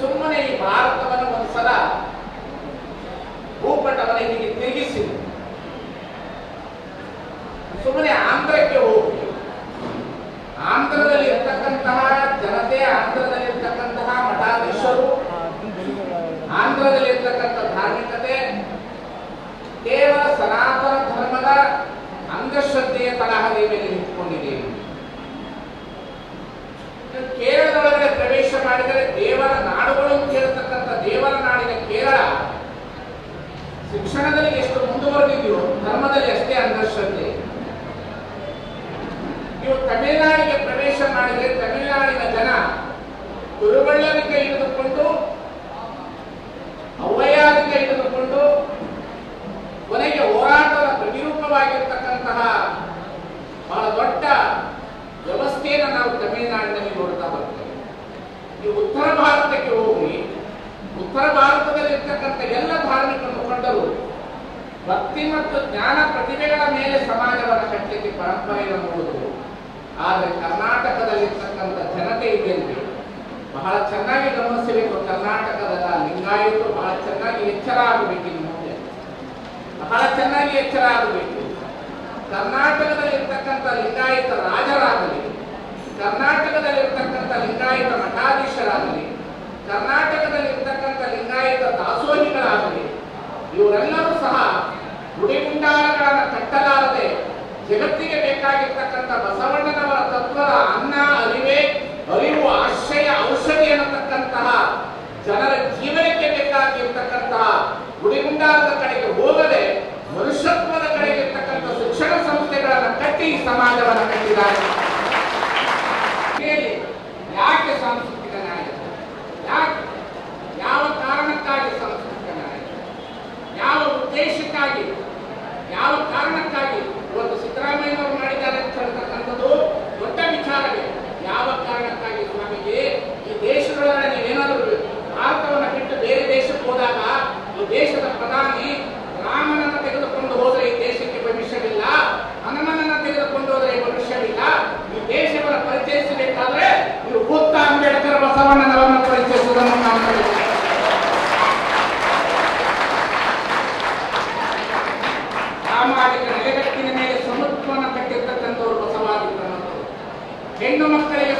ಸುಮ್ಮನೆ ಈ ಭಾರತವನ್ನು ಒಂದ್ಸಲ ಭೂಪಟವನ್ನು ಇಲ್ಲಿಗೆ ತಿರುಗಿಸಿ. ಸುಮ್ಮನೆ ಆಂಧ್ರಕ್ಕೆ ಹೋಗಿ. ಆಂಧ್ರದಲ್ಲಿ ಇರ್ತಕ್ಕಂತಹ ಜನತೆ ಆಂಧ್ರದಲ್ಲಿ ಇರ್ತಕ್ಕಂತಹ ಮಠಾಧೀಶರು ಆಂಧ್ರದಲ್ಲಿ ಇರ್ತಕ್ಕಂಥ ಧಾರ್ಮಿಕತೆ, ಕೇವಲ ಸನಾತನ ಧರ್ಮದ ಅಂಧಶ್ರದ್ಧೆಯ ತಳಹದಿ ಮೇಲೆ ಪ್ರವೇಶ ಮಾಡಿದರೆ ದೇವರ ನಾಡುಗಳು ಅಂತ ಹೇಳ್ತಕ್ಕಂಥ ದೇವರ ನಾಡಿನ ಕೇರಳ, ಶಿಕ್ಷಣದಲ್ಲಿ ಎಷ್ಟು ಮುಂದುವರೆದಿದೆಯೋ, ಧರ್ಮದಲ್ಲಿ ಅಷ್ಟೇ ಅಂಧಶ್ರದ್ಧೆ. ನೀವು ತಮಿಳುನಾಡಿಗೆ ಪ್ರವೇಶ ಮಾಡಿದರೆ ತಮಿಳುನಾಡಿನ ಉತ್ತರ ಭಾರತದಲ್ಲಿ ಇರ್ತಕ್ಕಂಥ ಎಲ್ಲ ಧಾರ್ಮಿಕ ಮುಖಂಡರು, ಭಕ್ತಿ ಮತ್ತು ಜ್ಞಾನ ಪ್ರತಿಭೆಗಳ ಮೇಲೆ ಸಮಾಜವನ್ನು ಕಟ್ಟಲಿಕ್ಕೆ ಪರಂಪರೆಯನ್ನು ನೋಡುವುದು ಆದರೆ ಕರ್ನಾಟಕದಲ್ಲಿರ್ತಕ್ಕಂಥ ಜನತೆ ಇದೆಯಂತೆ ಬಹಳ ಚೆನ್ನಾಗಿ ಗಮನಿಸಬೇಕು. ಕರ್ನಾಟಕದ ಲಿಂಗಾಯತರು ಬಹಳ ಚೆನ್ನಾಗಿ ಎಚ್ಚರ ಆಗಬೇಕು ಮುಂದೆ. ಬಹಳ ಚೆನ್ನಾಗಿ ಎಚ್ಚರ ಆಗಬೇಕು. ಕರ್ನಾಟಕದಲ್ಲಿರ್ತಕ್ಕಂಥ ಲಿಂಗಾಯತ ರಾಜರಾಗಲಿ ಕರ್ನಾಟಕದಲ್ಲಿರ್ತಕ್ಕಂಥ ಲಿಂಗಾಯತ ಮಠಾಧೀಶರಾಗಲಿ ಕರ್ನಾಟಕದಲ್ಲಿರ್ತಕ್ಕಂಥ ಲಿಂಗಾಯತ ದಾಸೋಹಿಗಳಾಗಲಿ ಇವರೆಲ್ಲರೂ ಸಹ ಗುಡಿಗುಂಡಾರಗಳನ್ನು ಕಟ್ಟಲಾರದೆ ಜಗತ್ತಿಗೆ ಬೇಕಾಗಿರ್ತಕ್ಕಂಥ ಬಸವಣ್ಣನವರ ತತ್ವದ ಅನ್ನ, ಅರಿವೆ, ಅರಿವು, ಆಶ್ರಯ, ಔಷಧಿ ಅನ್ನತಕ್ಕಂತಹ ಜನರ ಜೀವನಕ್ಕೆ ಬೇಕಾಗಿರ್ತಕ್ಕಂತಹ ಗುಡಿಗುಂಡಾರದ ಕಡೆಗೆ ಹೋಗದೆ ಮನುಷ್ಯತ್ವದ ಕಡೆಗೆ ಇರ್ತಕ್ಕಂಥ ಶಿಕ್ಷಣ ಸಂಸ್ಥೆಗಳನ್ನು ಕಟ್ಟಿ ಸಮಾಜವನ್ನು ಕಟ್ಟಿದ್ದಾರೆ. ಯಾಕೆ ಸಾಂಸ್ಕೃತಿಕ ನ್ಯಾಯ? ಯಾಕೆ? ಯಾವ ಕಾರಣಕ್ಕಾಗಿ ಸಾಂಸ್ಕೃತಿಕ ನ್ಯಾಯ? ಯಾವ ಉದ್ದೇಶಕ್ಕಾಗಿ? ಯಾವ ಕಾರಣಕ್ಕಾಗಿ? ಇವತ್ತು ಸಿದ್ದರಾಮಯ್ಯನವರು ಮಾಡಿದ್ದಾರೆ ಅಂತ ಹೇಳ್ತಕ್ಕಂಥದ್ದು ದೊಡ್ಡ ವಿಚಾರವೇ. ಯಾವ ಕಾರಣಕ್ಕಾಗಿ ಸ್ವಾಮಿಗೆ ಈ ದೇಶದೊಳಗಡೆ ನೀವೇನಾದರೂ ಭಾರತವನ್ನು ಬಿಟ್ಟು ಬೇರೆ ದೇಶಕ್ಕೆ ಹೋದಾಗ ಈ ದೇಶದ ಪ್ರಧಾನಿ ರಾಮನನ್ನು ತೆಗೆದುಕೊಂಡು ಹೋದರೆ ಈ ದೇಶಕ್ಕೆ ಭವಿಷ್ಯವಿಲ್ಲ, ಹನುಮನನ್ನ ತೆಗೆದುಕೊಂಡು ಹೋದರೆ ಭವಿಷ್ಯವಿಲ್ಲ, ಈ ದೇಶವನ್ನು ಪರಿಚಯಿಸಬೇಕಾದ್ರೆ ನೀವು ಬುದ್ಧ ಅಂಬೇಡ್ಕರ್ ಬಸವಣ್ಣನವರನ್ನು ಹೆಣ್ಣು ಮಕ್ಕಳಿಗೆ